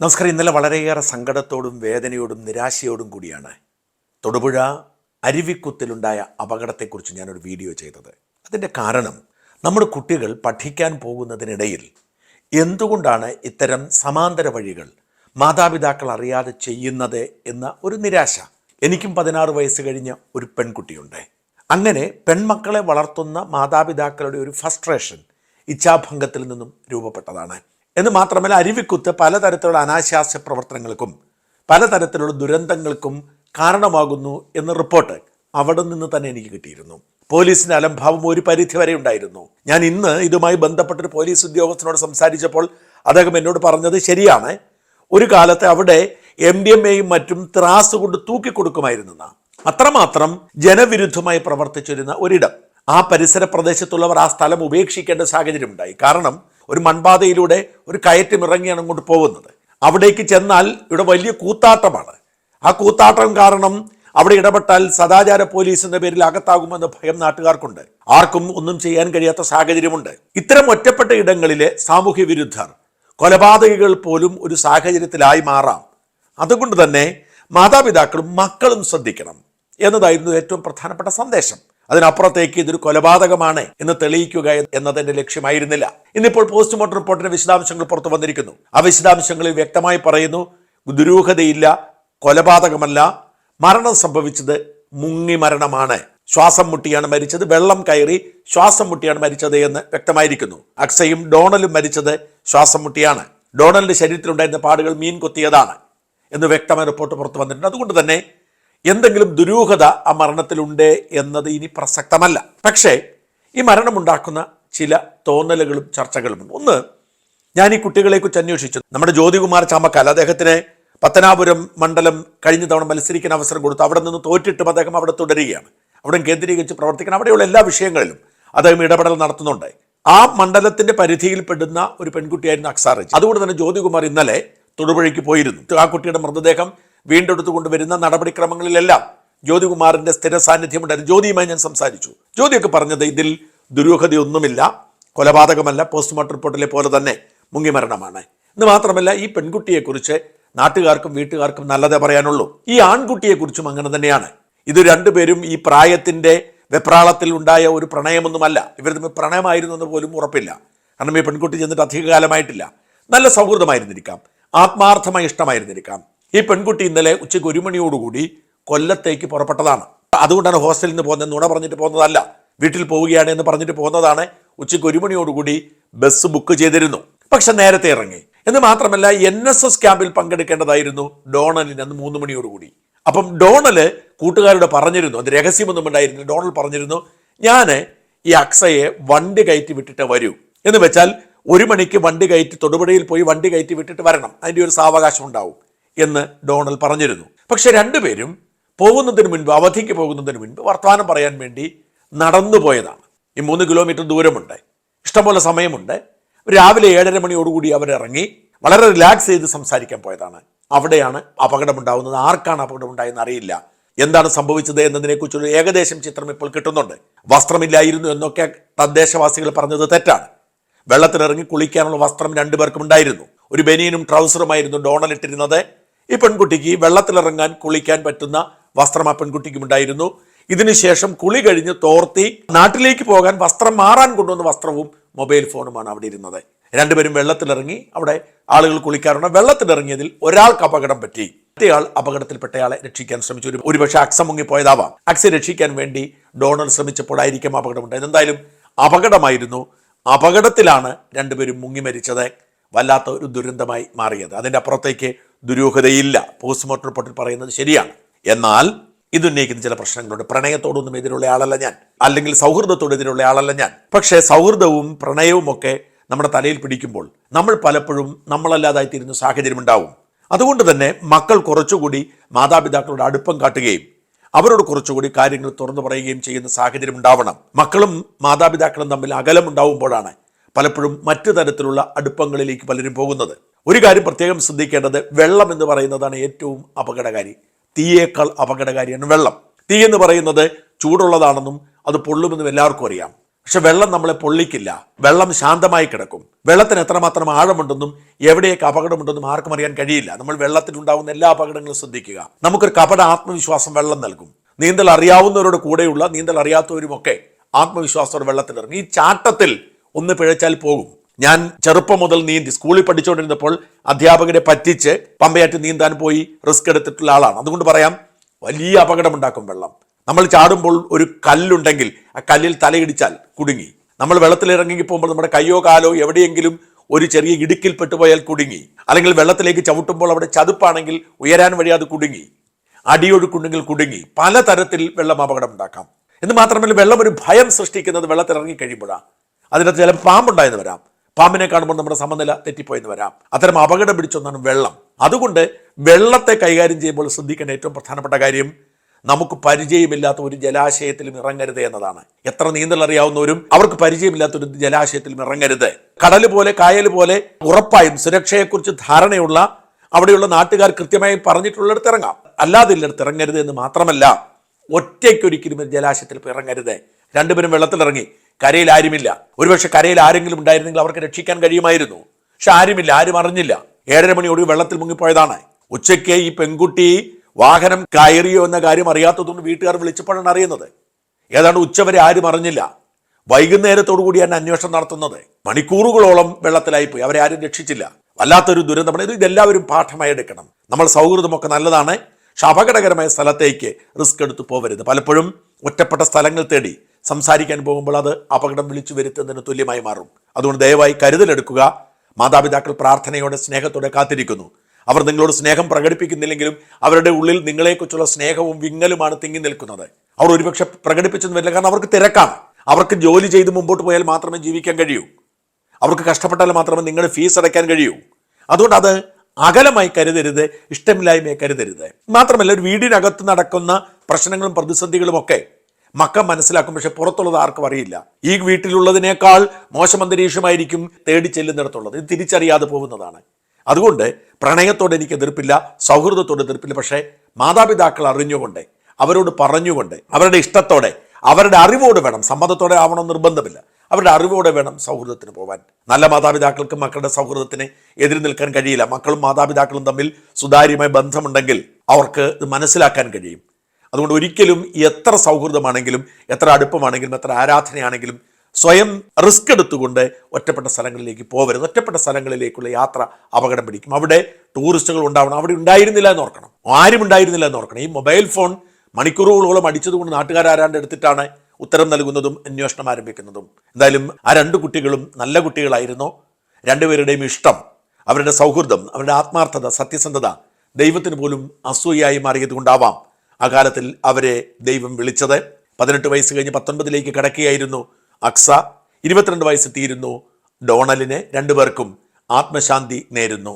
നമസ്കാരം. ഇന്നലെ വളരെയേറെ സങ്കടത്തോടും വേദനയോടും നിരാശയോടും കൂടിയാണ് തൊടുപുഴ അരുവിക്കുത്തിലുണ്ടായ അപകടത്തെക്കുറിച്ച് ഞാനൊരു വീഡിയോ ചെയ്തത്. അതിന്റെ കാരണം നമ്മുടെ കുട്ടികൾ പഠിക്കാൻ പോകുന്നതിനിടയിൽ എന്തുകൊണ്ടാണ് ഇത്തരം സമാന്തര വഴികൾ മാതാപിതാക്കൾ അറിയാതെ ചെയ്യുന്നത് എന്ന ഒരു നിരാശ. എനിക്കും പതിനാറ് വയസ്സ് കഴിഞ്ഞ ഒരു പെൺകുട്ടിയുണ്ട്. അങ്ങനെ പെൺമക്കളെ വളർത്തുന്ന മാതാപിതാക്കളുടെ ഒരു ഫസ്ട്രേഷൻ ഇച്ഛാഭംഗത്തിൽ നിന്നും രൂപപ്പെട്ടതാണ്. എന്ന് മാത്രമല്ല അരുവിക്കുത്ത് പലതരത്തിലുള്ള അനാശാസ്യ പ്രവർത്തനങ്ങൾക്കും പലതരത്തിലുള്ള ദുരന്തങ്ങൾക്കും കാരണമാകുന്നു എന്ന റിപ്പോർട്ട് അവിടെ നിന്ന് തന്നെ എനിക്ക് കിട്ടിയിരുന്നു. പോലീസിന്റെ അലംഭാവം ഒരു പരിധി വരെ ഉണ്ടായിരുന്നു. ഞാൻ ഇന്ന് ഇതുമായി ബന്ധപ്പെട്ടൊരു പോലീസ് ഉദ്യോഗസ്ഥനോട് സംസാരിച്ചപ്പോൾ അദ്ദേഹം എന്നോട് പറഞ്ഞത് ശരിയാണ്. ഒരു കാലത്ത് അവിടെ എം ഡി എം എയും മറ്റും ത്രാസ് കൊണ്ട് തൂക്കിക്കൊടുക്കുമായിരുന്നെന്ന. അത്രമാത്രം ജനവിരുദ്ധമായി പ്രവർത്തിച്ചിരുന്ന ഒരിടം. ആ പരിസര പ്രദേശത്തുള്ളവർ ആ സ്ഥലം ഉപേക്ഷിക്കേണ്ട സാഹചര്യം ഉണ്ടായി കാരണം ഒരു മൺപാതയിലൂടെ ഒരു കയറ്റം ഇറങ്ങിയാണ് അങ്ങോട്ട് പോകുന്നത്. അവിടേക്ക് ചെന്നാൽ ഇവിടെ വലിയ കൂത്താട്ടമാണ്. ആ കൂത്താട്ടം കാരണം അവിടെ ഇടപെട്ടാൽ സദാചാര പോലീസിന്റെ പേരിൽ അകത്താകുമെന്ന ഭയം നാട്ടുകാർക്കുണ്ട്. ആർക്കും ഒന്നും ചെയ്യാൻ കഴിയാത്ത സാഹചര്യമുണ്ട്. ഇത്തരം ഒറ്റപ്പെട്ട ഇടങ്ങളിലെ സാമൂഹ്യ വിരുദ്ധർ കൊലപാതകികൾ പോലും ഒരു സാഹചര്യത്തിലായി മാറാം. അതുകൊണ്ട് തന്നെ മാതാപിതാക്കളും മക്കളും ശ്രദ്ധിക്കണം എന്നതായിരുന്നു ഏറ്റവും പ്രധാനപ്പെട്ട സന്ദേശം. അതിനപ്പുറത്തേക്ക് ഇതൊരു കൊലപാതകമാണ് എന്ന് തെളിയിക്കുക എന്നതിന്റെ ലക്ഷ്യമായിരുന്നില്ല. ഇന്നിപ്പോൾ പോസ്റ്റ്മോർട്ടം റിപ്പോർട്ടിന്റെ വിശദാംശങ്ങൾ പുറത്തു വന്നിരിക്കുന്നു. ആ വിശദാംശങ്ങളിൽ വ്യക്തമായി പറയുന്നു ദുരൂഹതയില്ല കൊലപാതകമല്ല മരണം സംഭവിച്ചത് മുങ്ങി മരണമാണ്. ശ്വാസം മുട്ടിയാണ് മരിച്ചത് വെള്ളം കയറി ശ്വാസം മുട്ടിയാണ് മരിച്ചത് എന്ന് വ്യക്തമായിരിക്കുന്നു. അക്സയും ഡോണലും മരിച്ചത് ശ്വാസം മുട്ടിയാണ്. ഡോണലിന്റെ ശരീരത്തിലുണ്ടായിരുന്ന പാടുകൾ മീൻ കൊത്തിയതാണ് എന്ന് വ്യക്തമായ റിപ്പോർട്ട് പുറത്തു വന്നിട്ടുണ്ട്. അതുകൊണ്ട് തന്നെ എന്തെങ്കിലും ദുരൂഹത ആ മരണത്തിലുണ്ട് എന്നത് ഇനി പ്രസക്തമല്ല. പക്ഷേ ഈ മരണമുണ്ടാക്കുന്ന ചില തോന്നലുകളും ചർച്ചകളുമുണ്ട്. ഒന്ന് ഞാൻ ഈ കുട്ടികളെക്കുറിച്ച് അന്വേഷിച്ചു. നമ്മുടെ ജ്യോതികുമാർ ചാമക്കാൽ അദ്ദേഹത്തിന് പത്തനാപുരം മണ്ഡലം കഴിഞ്ഞ തവണ മത്സരിക്കാൻ അവസരം കൊടുത്തു. അവിടെ നിന്ന് തോറ്റിട്ടും അദ്ദേഹം അവിടെ തുടരുകയാണ്. അവിടെ കേന്ദ്രീകരിച്ച് പ്രവർത്തിക്കണം. അവിടെയുള്ള എല്ലാ വിഷയങ്ങളിലും അദ്ദേഹം ഇടപെടൽ നടത്തുന്നുണ്ട്. ആ മണ്ഡലത്തിന്റെ പരിധിയിൽപ്പെടുന്ന ഒരു പെൺകുട്ടിയായിരുന്നു അക്സാറജ് അതുകൊണ്ട് തന്നെ ജ്യോതികുമാർ ഇന്നലെ തൊടുപുഴയ്ക്ക് പോയിരുന്നു. ആ കുട്ടിയുടെ മൃതദേഹം വീണ്ടെടുത്തു കൊണ്ടുവരുന്ന നടപടിക്രമങ്ങളിലെല്ലാം ജ്യോതികുമാറിന്റെ സ്ഥിര സാന്നിധ്യമുണ്ടായിരുന്നു ജ്യോതിയുമായി ഞാൻ സംസാരിച്ചു. ജ്യോതിയൊക്കെ പറഞ്ഞത് ഇതിൽ ദുരൂഹതയൊന്നുമില്ല കൊലപാതകമല്ല പോസ്റ്റ്മോർട്ടം റിപ്പോർട്ടിലെ പോലെ തന്നെ മുങ്ങിമരണമാണ് എന്ന് മാത്രമല്ല ഈ പെൺകുട്ടിയെക്കുറിച്ച് നാട്ടുകാർക്കും വീട്ടുകാർക്കും നല്ലതേ പറയാനുള്ളൂ. ഈ ആൺകുട്ടിയെക്കുറിച്ചും അങ്ങനെ തന്നെയാണ്. ഇത് രണ്ടുപേരും ഈ പ്രായത്തിന്റെ വെപ്രാളത്തിൽ ഉണ്ടായ ഒരു പ്രണയമൊന്നുമല്ല. ഇവർ തമ്മിൽ പ്രണയമായിരുന്നു എന്ന് പോലും ഉറപ്പില്ല. കാരണം ഈ പെൺകുട്ടി ചെന്നിട്ട് അധികകാലമായിട്ടില്ല. നല്ല സൗഹൃദമായിരുന്നിരിക്കാം. ആത്മാർത്ഥമായി ഇഷ്ടമായിരുന്നിരിക്കാം. ഈ പെൺകുട്ടി ഇന്നലെ ഉച്ചയ്ക്ക് ഒരു മണിയോടുകൂടി കൊല്ലത്തേക്ക് പുറപ്പെട്ടതാണ്. അതുകൊണ്ടാണ് ഹോസ്റ്റലിൽ നിന്ന് പോകുന്നത് നുണ പറഞ്ഞിട്ട് പോകുന്നതല്ല. വീട്ടിൽ പോവുകയാണ് എന്ന് പറഞ്ഞിട്ട് പോകുന്നതാണ് ഉച്ചയ്ക്ക് ഒരു മണിയോടുകൂടി ബസ് ബുക്ക് ചെയ്തിരുന്നു. പക്ഷെ നേരത്തെ ഇറങ്ങി. എന്ന് മാത്രമല്ല എൻ എസ് എസ് ക്യാമ്പിൽ പങ്കെടുക്കേണ്ടതായിരുന്നു ഡോണലിന് അന്ന് മൂന്ന് മണിയോടുകൂടി. അപ്പം ഡോണൽ കൂട്ടുകാരോട് പറഞ്ഞിരുന്നു അത് രഹസ്യമൊന്നും ഉണ്ടായിരുന്നില്ല ഡോണൽ പറഞ്ഞിരുന്നു ഞാൻ ഈ അക്സയെ വണ്ടി കയറ്റി വിട്ടിട്ട് വരൂ. എന്ന് വെച്ചാൽ ഒരു മണിക്ക് വണ്ടി കയറ്റി തൊടുപുഴയിൽ പോയി വണ്ടി കയറ്റി വിട്ടിട്ട് വരണം. അതിന്റെ ഒരു സാവകാശം ഉണ്ടാവും. എന്ന് ഡോണൽ പറഞ്ഞിരുന്നു. പക്ഷെ രണ്ടുപേരും പോകുന്നതിന് മുൻപ് അവധിക്ക് പോകുന്നതിന് മുൻപ് വർത്തമാനം പറയാൻ വേണ്ടി നടന്നു പോയതാണ്. ഈ മൂന്ന് കിലോമീറ്റർ ദൂരമുണ്ട്. ഇഷ്ടംപോലെ സമയമുണ്ട്. രാവിലെ ഏഴര മണിയോടുകൂടി അവരിറങ്ങി വളരെ റിലാക്സ് ചെയ്ത് സംസാരിക്കാൻ പോയതാണ്. അവിടെയാണ് അപകടമുണ്ടാവുന്നത് ആർക്കാണ് അപകടമുണ്ടായെന്ന് അറിയില്ല. എന്താണ് സംഭവിച്ചത് എന്നതിനെക്കുറിച്ചൊരു ഏകദേശം ചിത്രം ഇപ്പോൾ കിട്ടുന്നുണ്ട്. വസ്ത്രമില്ലായിരുന്നു എന്നൊക്കെ തദ്ദേശവാസികൾ പറഞ്ഞത് തെറ്റാണ്. വെള്ളത്തിലിറങ്ങി കുളിക്കാനുള്ള വസ്ത്രം രണ്ടുപേർക്കും ഉണ്ടായിരുന്നു. ഒരു ബനിയനും ട്രൗസറുമായിരുന്നു ഡോണൽ ഇട്ടിരുന്നത്. ഈ പെൺകുട്ടിക്ക് വെള്ളത്തിലിറങ്ങാൻ കുളിക്കാൻ പറ്റുന്ന വസ്ത്രം ആ പെൺകുട്ടിക്കും ഉണ്ടായിരുന്നു ഇതിനുശേഷം കുളി കഴിഞ്ഞ് തോർത്തി നാട്ടിലേക്ക് പോകാൻ വസ്ത്രം മാറാൻ കൊണ്ടുവന്ന വസ്ത്രവും മൊബൈൽ ഫോണുമാണ് അവിടെ ഇരുന്നത്. രണ്ടുപേരും വെള്ളത്തിലിറങ്ങി അവിടെ ആളുകൾ കുളിക്കാറുണ്ട്. വെള്ളത്തിലിറങ്ങിയതിൽ ഒരാൾക്ക് അപകടം പറ്റി. മറ്റേയാൾ അപകടത്തിൽപ്പെട്ടയാളെ രക്ഷിക്കാൻ ശ്രമിച്ചു. ഒരു ഒരുപക്ഷെ അക്സ മുങ്ങിപ്പോയതാവാം. അക്സ രക്ഷിക്കാൻ വേണ്ടി ഡോണർ ശ്രമിച്ചപ്പോഴായിരിക്കും അപകടമുണ്ടായത്. എന്തായാലും അപകടമായിരുന്നു. അപകടത്തിലാണ് രണ്ടുപേരും മുങ്ങി മരിച്ചത്. വല്ലാത്ത ഒരു ദുരന്തമായി മാറിയത്. അതിന്റെ അപ്പുറത്തേക്ക് ദുരൂഹതയില്ല. പോസ്റ്റ്മോർട്ടം റിപ്പോർട്ടിൽ പറയുന്നത് ശരിയാണ്. എന്നാൽ ഇതുന്നയിക്കുന്ന ചില പ്രശ്നങ്ങളുണ്ട്. പ്രണയത്തോടൊന്നും എതിരുള്ള ആളല്ല ഞാൻ. അല്ലെങ്കിൽ സൗഹൃദത്തോട് എതിരുള്ള ആളല്ല ഞാൻ. പക്ഷേ സൗഹൃദവും പ്രണയവും ഒക്കെ നമ്മുടെ തലയിൽ പിടിക്കുമ്പോൾ നമ്മൾ പലപ്പോഴും നമ്മളല്ലാതായി തീരുന്ന സാഹചര്യം ഉണ്ടാവും. അതുകൊണ്ട് തന്നെ മക്കൾ കുറച്ചുകൂടി മാതാപിതാക്കളോട് അടുപ്പം കാട്ടുകയും അവരോട് കുറച്ചുകൂടി കാര്യങ്ങൾ തുറന്നു പറയുകയും ചെയ്യുന്ന സാഹചര്യം ഉണ്ടാവണം. മക്കളും മാതാപിതാക്കളും തമ്മിൽ അകലം ഉണ്ടാവുമ്പോഴാണ് പലപ്പോഴും മറ്റു തരത്തിലുള്ള അടുപ്പങ്ങളിലേക്ക് പലരും പോകുന്നത്. ഒരു കാര്യം പ്രത്യേകം ശ്രദ്ധിക്കേണ്ടത് വെള്ളം എന്ന് പറയുന്നതാണ് ഏറ്റവും അപകടകാരി. തീയേക്കാൾ അപകടകാരിയാണ് വെള്ളം. തീ എന്ന് പറയുന്നത് ചൂടുള്ളതാണെന്നും അത് പൊള്ളുമെന്നും എല്ലാവർക്കും അറിയാം. പക്ഷെ വെള്ളം നമ്മളെ പൊള്ളിക്കില്ല. വെള്ളം ശാന്തമായി കിടക്കും. വെള്ളത്തിന് എത്രമാത്രം ആഴമുണ്ടെന്നും എവിടെയൊക്കെ അപകടമുണ്ടെന്നും ആർക്കും അറിയാൻ കഴിയില്ല. നമ്മൾ വെള്ളത്തിലുണ്ടാവുന്ന എല്ലാ അപകടങ്ങളും ശ്രദ്ധിക്കുക. നമുക്കൊരു കപട ആത്മവിശ്വാസം വെള്ളം നൽകും. നീന്തൽ അറിയാവുന്നവരുടെ കൂടെയുള്ള നീന്തൽ അറിയാത്തവരുമൊക്കെ ആത്മവിശ്വാസത്തോടെ വെള്ളത്തിലിറങ്ങും. ഈ ചാട്ടത്തിൽ ഒന്ന് പിഴച്ചാൽ പോകും. ഞാൻ ചെറുപ്പം മുതൽ നീന്തി സ്കൂളിൽ പഠിച്ചുകൊണ്ടിരുന്നപ്പോൾ അധ്യാപകരെ പറ്റിച്ച് പമ്പയാറ്റ് നീന്താൻ പോയി റിസ്ക് എടുത്തിട്ടുള്ള ആളാണ്. അതുകൊണ്ട് പറയാം വലിയ അപകടമുണ്ടാക്കും വെള്ളം. നമ്മൾ ചാടുമ്പോൾ ഒരു കല്ലുണ്ടെങ്കിൽ ആ കല്ലിൽ തലയിടിച്ചാൽ കുടുങ്ങി. നമ്മൾ വെള്ളത്തിൽ ഇറങ്ങി പോകുമ്പോൾ നമ്മുടെ കയ്യോ കാലോ എവിടെയെങ്കിലും ഒരു ചെറിയ ഇടുക്കിൽ പെട്ടുപോയാൽ കുടുങ്ങി. അല്ലെങ്കിൽ വെള്ളത്തിലേക്ക് ചവിട്ടുമ്പോൾ അവിടെ ചതുപ്പാണെങ്കിൽ ഉയരാൻ വഴി അത് കുടുങ്ങി. അടിയൊഴുക്കുണ്ടെങ്കിൽ കുടുങ്ങി. പല തരത്തിൽ വെള്ളം അപകടം ഉണ്ടാക്കാം എന്ന് മാത്രമല്ല വെള്ളം ഒരു ഭയം സൃഷ്ടിക്കുന്നത് വെള്ളത്തിൽ ഇറങ്ങി കഴിയുമ്പോഴാണ്. അതിനകത്ത് ചില പാമ്പുണ്ടായെന്ന് വരാം. പാമ്പിനെ കാണുമ്പോൾ നമ്മുടെ സമനില തെറ്റിപ്പോയെന്ന് വരാം. അത്തരം അപകടം പിടിച്ചൊന്നാണ് വെള്ളം. അതുകൊണ്ട് വെള്ളത്തെ കൈകാര്യം ചെയ്യുമ്പോൾ ശ്രദ്ധിക്കേണ്ട ഏറ്റവും പ്രധാനപ്പെട്ട കാര്യം നമുക്ക് പരിചയമില്ലാത്ത ഒരു ജലാശയത്തിലും ഇറങ്ങരുത് എന്നതാണ്. എത്ര നീന്തൽ അറിയാവുന്നവരും അവർക്ക് പരിചയമില്ലാത്ത ഒരു ജലാശയത്തിലും ഇറങ്ങരുത്. കടൽ പോലെ കായൽ പോലെ ഉറപ്പായും സുരക്ഷയെക്കുറിച്ച് ധാരണയുള്ള അവിടെയുള്ള നാട്ടുകാർ കൃത്യമായി പറഞ്ഞിട്ടുള്ളിടത്ത് ഇറങ്ങാം. അല്ലാതെ ഇല്ലടത്ത് ഇറങ്ങരുത് എന്ന് മാത്രമല്ല ഒറ്റയ്ക്കൊരിക്കലും ജലാശയത്തിൽ ഇറങ്ങരുത്. രണ്ടുപേരും വെള്ളത്തിലിറങ്ങി. കരയിൽ ആരുമില്ല. ഒരുപക്ഷെ കരയിൽ ആരെങ്കിലും ഉണ്ടായിരുന്നെങ്കിൽ അവർക്ക് രക്ഷിക്കാൻ കഴിയുമായിരുന്നു. പക്ഷെ ആരുമില്ല ആരും അറിഞ്ഞില്ല. ഏഴര മണിയോട് വെള്ളത്തിൽ മുങ്ങിപ്പോയതാണ്. ഉച്ചയ്ക്ക് ഈ പെൺകുട്ടി വാഹനം കയറിയോ എന്ന കാര്യം അറിയാത്തതുകൊണ്ട് വീട്ടുകാർ വിളിച്ചപ്പോഴാണ് അറിയുന്നത്. ഏതാണ്ട് ഉച്ചവരെ ആരും അറിഞ്ഞില്ല. വൈകുന്നേരത്തോടു കൂടിയാണ് അന്വേഷണം നടത്തുന്നത്. മണിക്കൂറുകളോളം വെള്ളത്തിലായി പോയി അവരെ ആരും രക്ഷിച്ചില്ല. വല്ലാത്തൊരു ദുരന്തമാണ് ഇത് ഇതെല്ലാവരും പാഠമായി എടുക്കണം. നമ്മൾ സൗഹൃദമൊക്കെ നല്ലതാണ്. പക്ഷെ അപകടകരമായ സ്ഥലത്തേക്ക് റിസ്ക് എടുത്ത് പോകരുത് പലപ്പോഴും ഒറ്റപ്പെട്ട സ്ഥലങ്ങൾ തേടി സംസാരിക്കാൻ പോകുമ്പോൾ അത് അപകടം വിളിച്ചു വരുത്തുന്നതിന് തുല്യമായി മാറും. അതുകൊണ്ട് ദയവായി കരുതലെടുക്കുക. മാതാപിതാക്കൾ പ്രാർത്ഥനയോടെ സ്നേഹത്തോടെ കാത്തിരിക്കുന്നു. അവർ നിങ്ങളോട് സ്നേഹം പ്രകടിപ്പിക്കുന്നില്ലെങ്കിലും അവരുടെ ഉള്ളിൽ നിങ്ങളെക്കുറിച്ചുള്ള സ്നേഹവും വിങ്ങലുമാണ് തിങ്ങി നിൽക്കുന്നത്. അവർ ഒരുപക്ഷെ പ്രകടിപ്പിച്ചെന്ന് വരില്ല. കാരണം അവർക്ക് തിരക്കാണ്. അവർക്ക് ജോലി ചെയ്ത് മുമ്പോട്ട് പോയാൽ മാത്രമേ ജീവിക്കാൻ കഴിയൂ. അവർക്ക് കഷ്ടപ്പെട്ടാൽ മാത്രമേ നിങ്ങൾ ഫീസ് അടയ്ക്കാൻ കഴിയൂ. അതുകൊണ്ട് അത് അകലമായി കരുതരുത്. ഇഷ്ടമില്ലായ്മയെ കരുതരുത്. മാത്രമല്ല ഒരു വീടിനകത്ത് നടക്കുന്ന പ്രശ്നങ്ങളും പ്രതിസന്ധികളും ഒക്കെ മക്ക മനസ്സിലാക്കും പക്ഷെ പുറത്തുള്ളത് ആർക്കും അറിയില്ല. ഈ വീട്ടിലുള്ളതിനേക്കാൾ മോശം അന്തരീക്ഷമായിരിക്കും തേടി ചെല്ലുന്നിടത്തുള്ളത്. ഇത് തിരിച്ചറിയാതെ പോകുന്നതാണ്. അതുകൊണ്ട് പ്രണയത്തോടെ എനിക്ക് എതിർപ്പില്ല സൗഹൃദത്തോട് എതിർപ്പില്ല പക്ഷേ മാതാപിതാക്കൾ അറിഞ്ഞുകൊണ്ട് അവരോട് പറഞ്ഞുകൊണ്ട് അവരുടെ ഇഷ്ടത്തോടെ അവരുടെ അറിവോട് വേണം. സമ്മതത്തോടെ ആവണം നിർബന്ധമില്ല. അവരുടെ അറിവോടെ വേണം സൗഹൃദത്തിന് പോകാൻ നല്ല മാതാപിതാക്കൾക്ക് മക്കളുടെ സൗഹൃദത്തിന് എതിരി നിൽക്കാൻ കഴിയില്ല. മക്കളും മാതാപിതാക്കളും തമ്മിൽ സുതാര്യമായ ബന്ധമുണ്ടെങ്കിൽ അവർക്ക് ഇത് മനസ്സിലാക്കാൻ കഴിയും. അതുകൊണ്ട് ഒരിക്കലും എത്ര സൗഹൃദമാണെങ്കിലും എത്ര അടുപ്പമാണെങ്കിലും എത്ര ആരാധനയാണെങ്കിലും സ്വയം റിസ്ക് എടുത്തുകൊണ്ട് ഒറ്റപ്പെട്ട സ്ഥലങ്ങളിലേക്ക് പോകരുത് ഒറ്റപ്പെട്ട സ്ഥലങ്ങളിലേക്കുള്ള യാത്ര അപകടം പിടിക്കും. അവിടെ ടൂറിസ്റ്റുകൾ ഉണ്ടാവണം. അവിടെ ഉണ്ടായിരുന്നില്ല എന്ന് ഓർക്കണം. ആരും ഉണ്ടായിരുന്നില്ല എന്ന് ഓർക്കണം. ഈ മൊബൈൽ ഫോൺ മണിക്കൂറുകളോളം അടിച്ചതുകൊണ്ട് നാട്ടുകാരാരാണ്ട് എടുത്തിട്ടാണ് ഉത്തരം നൽകുന്നതും അന്വേഷണം ആരംഭിക്കുന്നതും. എന്തായാലും ആ രണ്ട് കുട്ടികളും നല്ല കുട്ടികളായിരുന്നു. രണ്ടുപേരുടെയും ഇഷ്ടം അവരുടെ സൗഹൃദം അവരുടെ ആത്മാർത്ഥത സത്യസന്ധത ദൈവത്തിന് പോലും അസൂയായി മാറിയത് കൊണ്ടാവാം ആ കാലത്തിൽ അവരെ ദൈവം വിളിച്ചത്. പതിനെട്ട് വയസ്സ് കഴിഞ്ഞ് പത്തൊൻപതിലേക്ക് കടക്കുകയായിരുന്നു അക്സ. ഇരുപത്തിരണ്ട് വയസ്സ് തീരുന്നു ഡോണലിനെ രണ്ടുപേർക്കും ആത്മശാന്തി നേരുന്നു.